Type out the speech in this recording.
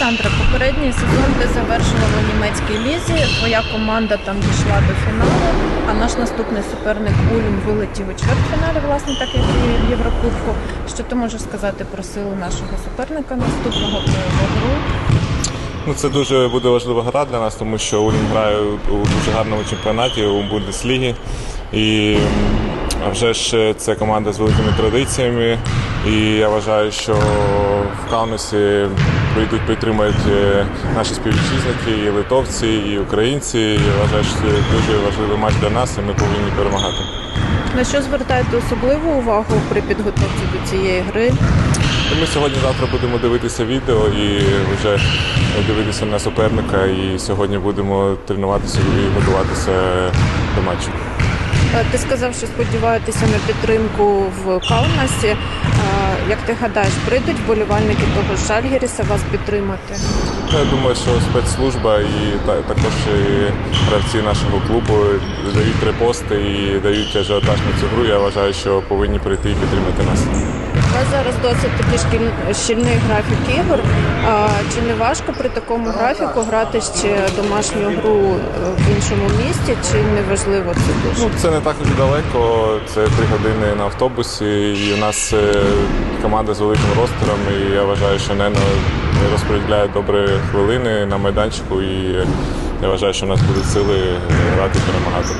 Олександра, попередній сезон ти завершила у німецькій лізі. Твоя команда там дійшла до фіналу. А наш наступний суперник Ульм вилетів у чвертьфіналі, власне, так як і в Єврокубку. Що ти можеш сказати про силу нашого суперника наступного про його гру? Ну, це дуже буде важлива гра для нас, тому що Улін грає у дуже гарному чемпіонаті у Бундеслігі. І а вже ж це команда з великими традиціями. І я вважаю, що в Каунасі прийдуть, підтримують е, наші співвітчизники, і литовці, і українці. І я вважаю, що це дуже важливий матч для нас, і ми повинні перемагати. На що звертаєте особливу увагу при підготовці до цієї гри? Ми сьогодні-завтра будемо дивитися відео і вже дивитися на суперника. І сьогодні будемо тренуватися і готуватися до матчу. Е, Ти сказав, що сподіваєтеся на підтримку в Каунасі. Е, Як ти гадаєш, прийдуть вболівальники того ж Жальгіріса вас підтримати? Ну, Я думаю, що спецслужба і також і гравці нашого клубу дають репости і дають ажіотаж на цю гру. Я вважаю, що повинні прийти і підтримати нас. У зараз досить шкіль- щільний графік ігор. А, Чи не важко при такому графіку грати ще домашню гру е, в іншому місті, чи не важливо це дуже? Ну, це не так вже далеко. Це три години на автобусі. І у нас е, команда з великим ростером. І я вважаю, що Нено розподіляє добре хвилини на майданчику. І я вважаю, що у нас будуть сили грати перемагати.